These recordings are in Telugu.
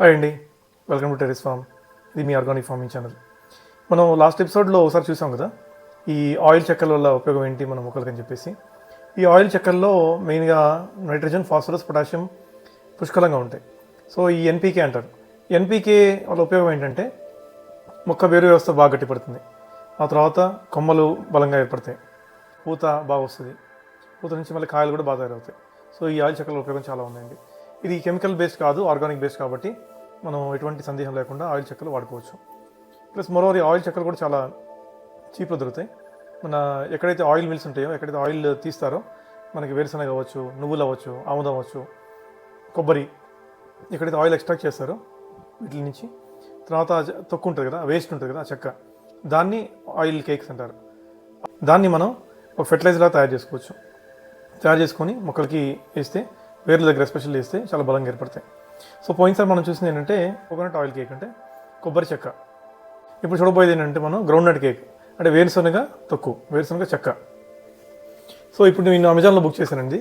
హాయ్ అండి వెల్కమ్ టు టెరిస్ ఫార్మ్ ఇది మీ ఆర్గానిక్ ఫార్మింగ్ ఛానల్ మనం లాస్ట్ ఎపిసోడ్లో ఒకసారి చూసాం కదా? ఈ ఆయిల్ చెక్కల వల్ల ఉపయోగం ఏంటి మన మొక్కలకి అని చెప్పేసి. ఈ ఆయిల్ చెక్కల్లో మెయిన్గా నైట్రోజన్ ఫాస్ఫరస్ పొటాషియం పుష్కలంగా ఉంటాయి. సో ఈ ఎన్పీకే అంటారు. ఎన్పీకే వల్ల ఉపయోగం ఏంటంటే మొక్క వేరు వ్యవస్థ బాగా గట్టిపడుతుంది. ఆ తర్వాత కొమ్మలు బలంగా ఏర్పడతాయి. పూత బాగా వస్తుంది. పూత నుంచి మళ్ళీ కాయలు కూడా బాగా తయారవుతాయి. సో ఈ ఆయిల్ చెక్కల ఉపయోగం చాలా ఉందండి. ఇది కెమికల్ బేస్డ్ కాదు ఆర్గానిక్ బేస్డ్ కాబట్టి మనం ఎటువంటి సందేహం లేకుండా ఆయిల్ చెక్కలు వాడుకోవచ్చు. ప్లస్ మరోవర్ ఆయిల్ చెక్కలు కూడా చాలా చీప్లో దొరుకుతాయి. మన ఎక్కడైతే ఆయిల్ మిల్స్ ఉంటాయో ఎక్కడైతే ఆయిల్ తీస్తారో మనకి వేరుశనగ అవ్వచ్చు నువ్వులు అవ్వచ్చు ఆముదం అవ్వచ్చు కొబ్బరి ఎక్కడైతే ఆయిల్ ఎక్స్ట్రాక్ట్ చేస్తారో వీటి నుంచి తర్వాత తొక్కు ఉంటుంది కదా వేస్ట్ ఉంటుంది కదా చెక్క. దాన్ని ఆయిల్ కేక్స్ అంటారు. దాన్ని మనం ఒక ఫెర్టిలైజర్లా తయారు చేసుకోవచ్చు. తయారు చేసుకొని మొక్కలకి వేస్తే వేర్ల దగ్గర ఎస్పెషల్ వేస్తే చాలా బలంగా ఏర్పడతాయి. సో పోయినసారి మనం చూసింది ఏంటంటే కోకోనట్ ఆయిల్ కేక్ అంటే కొబ్బరి చెక్క. ఇప్పుడు చూడబోయేది ఏంటంటే మనం గ్రౌండ్ నట్ కేక్. అంటే వేరుశనగ తక్కువ వేరుశనగ చెక్క. సో ఇప్పుడు నేను అమెజాన్లో బుక్ చేశానండి.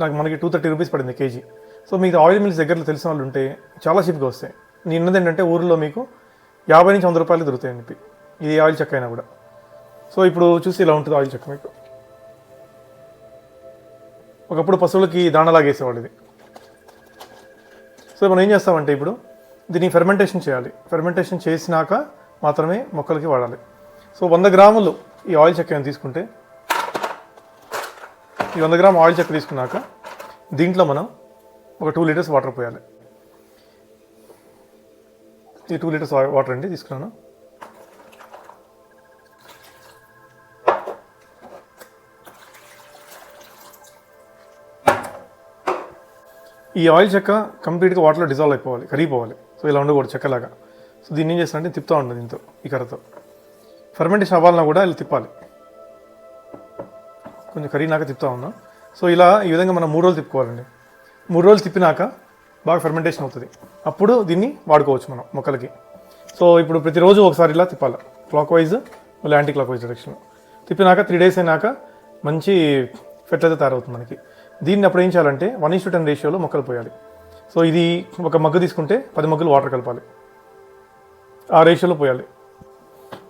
నాకు మనకి టూ థర్టీ రూపీస్ పడింది కేజీ. సో మీకు ఆయిల్ మిల్స్ దగ్గరలో తెలిసిన వాళ్ళు ఉంటే చాలా చీప్గా వస్తాయి. నేను ఉన్నది ఏంటంటే ఊరిలో మీకు యాభై నుంచి వంద రూపాయలు దొరుకుతాయని చెప్పి ఇది ఆయిల్ చెక్క అయినా కూడా. సో ఇప్పుడు చూసి ఇలా ఉంటుంది ఆయిల్ చెక్క మీకు. ఒకప్పుడు పశువులకి దాణలాగేసేవాళ్ళు ఇది. సో మనం ఏం చేస్తామంటే ఇప్పుడు దీన్ని ఫెర్మెంటేషన్ చేయాలి. ఫెర్మెంటేషన్ చేసినాక మాత్రమే మొక్కలకి వాడాలి. సో వంద గ్రాములు ఈ ఆయిల్ చెక్క తీసుకుంటే ఈ వంద గ్రాములు ఆయిల్ చెక్క తీసుకున్నాక దీంట్లో మనం ఒక టూ లీటర్స్ వాటర్ పోయాలి. ఈ టూ లీటర్స్ వాటర్ అండి తీసుకున్నాను. ఈ ఆయిల్ చెక్క కంప్లీట్గా వాటర్లో డిజాల్వ్ అయిపోవాలి కరిగిపోవాలి. సో ఇలా ఉండకూడదు చెక్కలాగా. సో దీన్ని ఏం చేస్తానంటే తిప్పుతూ ఉండదు దీంతో ఈ కర్రతో. ఫర్మెంటేషన్ అవ్వాలన్నా కూడా ఇలా తిప్పాలి. కొంచెం కరిగినాక తిప్పుతూ ఉన్నాం. సో ఇలా ఈ విధంగా మనం మూడు రోజులు తిప్పుకోవాలండి. మూడు రోజులు తిప్పినాక బాగా ఫెర్మెంటేషన్ అవుతుంది. అప్పుడు దీన్ని వాడుకోవచ్చు మనం మొక్కలకి. సో ఇప్పుడు ప్రతిరోజు ఒకసారి ఇలా తిప్పాలి. క్లాక్ వైజ్ మళ్ళీ యాంటీ క్లాక్ వైజ్ డైరెక్షన్లో తిప్పినాక త్రీ డేస్ అయినాక మంచి ఫెర్టిలైజర్ తయారవుతుంది మనకి. దీన్ని అప్పుడు ఏం చేయాలంటే వన్ ఇస్ టు టెన్ రేషియోలో మొక్కలు పోయాలి. సో ఇది ఒక మగ్గు తీసుకుంటే పది మగ్గులు వాటర్ కలపాలి. ఆ రేషియోలో పోయాలి.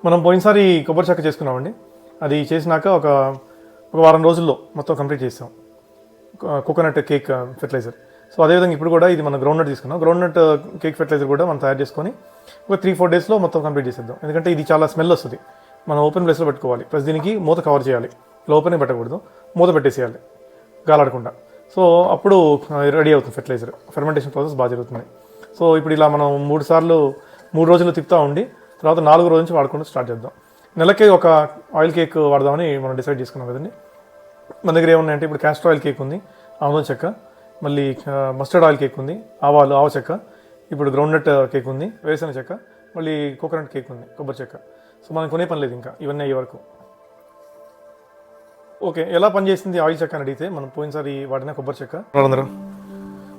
మనం పోయినసారి కొబ్బరి చెక్క చేసుకున్నామండి. అది చేసినాక ఒక ఒక వారం రోజుల్లో మొత్తం కంప్లీట్ చేసాం. కోకోనట్ కేక్ ఫెర్టిలైజర్ సో అదేవిధంగా ఇప్పుడు కూడా ఇది మనం గ్రౌండ్ నట్ తీసుకున్నాం. గ్రౌండ్ నట్ కేక్ ఫెర్టిలైజర్ కూడా మనం తయారు చేసుకొని ఒక త్రీ ఫోర్ డేస్లో మొత్తం కంప్లీట్ చేసేద్దాం. ఎందుకంటే ఇది చాలా స్మెల్ వస్తుంది. మనం ఓపెన్ ప్లేస్లో పెట్టుకోవాలి. ప్లస్ దీనికి మూత కవర్ చేయాలి. ఇలా ఓపెన్ పెట్టకూడదు. మూత పెట్టేసేయాలి. గాలాడకుండా. సో అప్పుడు రెడీ అవుతుంది ఫెర్టిలైజర్. ఫెర్మెంటేషన్ ప్రాసెస్ బాగా జరుగుతుంది. సో ఇప్పుడు ఇలా మనం మూడు సార్లు మూడు రోజులు తిప్పుతూ ఉండి తర్వాత నాలుగు రోజు నుంచి వాడుకుంటూ స్టార్ట్ చేద్దాం. నెలకి ఒక ఆయిల్ కేక్ వాడదామని మనం డిసైడ్ చేసుకున్నాం కదండి. మన దగ్గర ఏమున్నాయంటే ఇప్పుడు క్యాస్టర్ ఆయిల్ కేక్ ఉంది ఆముదం చెక్క మళ్ళీ మస్టర్డ్ ఆయిల్ కేక్ ఉంది ఆవాలు ఆవ చెక్క ఇప్పుడు గ్రౌండ్నట్ కేక్ ఉంది వేరుశెనగ చెక్క మళ్ళీ కోకోనట్ కేక్ ఉంది కొబ్బరి చెక్క. సో మనం కొనే పని లేదు ఇంకా ఇవన్నీ అయ్యే వరకు. ఓకే ఎలా పనిచేసింది ఆయిల్ చెక్క అని అడిగితే మనం పోయినసారి వాడిన కొబ్బరి చెక్క? వాళ్ళందరూ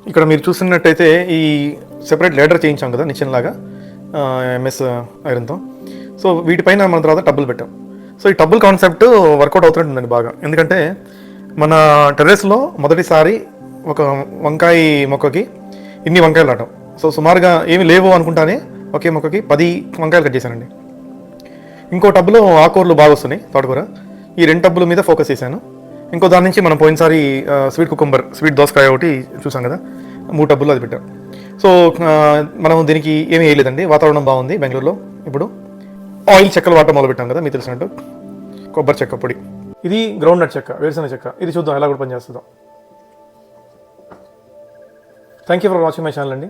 ఇక్కడ మీరు చూస్తున్నట్టయితే ఈ సెపరేట్ లేడర్ చేయించాం కదా నిచ్చెన లాగా ఎంఎస్ ఐరన్తో సో వీటిపైన మన తర్వాత టబ్బులు పెట్టాం. సో ఈ టబ్బుల్ కాన్సెప్ట్ వర్కౌట్ అవుతుంటుందండి బాగా. ఎందుకంటే మన టెర్రస్లో మొదటిసారి ఒక వంకాయ మొక్కకి ఇన్ని వంకాయలు నాటం. సో సుమారుగా ఏమి లేవు అనుకుంటానే ఒకే మొక్కకి పది వంకాయలు కట్ చేశానండి. ఇంకో టబ్బులో ఆకూరలు బాగా వస్తున్నాయి తోటకూర. ఈ రెండు టబ్బుల మీద ఫోకస్ చేశాను. ఇంకో దాని నుంచి మనం పోయినసారి స్వీట్ కుకుంబర్ స్వీట్ దోసకాయ ఒకటి చూసాం కదా మూడు టబ్బులు అది పెట్టాం. సో మనం దీనికి ఏమీ వేయలేదండి. వాతావరణం బాగుంది బెంగళూరులో ఇప్పుడు. ఆయిల్ చెక్కలు వాడటం మొదలు పెట్టాం కదా మీకు తెలిసినట్టు. కొబ్బరి చెక్క పొడి. ఇది గ్రౌండ్ నట్ చెక్క వేరుశనగ చెక్క. ఇది చూద్దాం ఎలా కూడా పనిచేస్తుందో. Thank you for watching my channel అండి.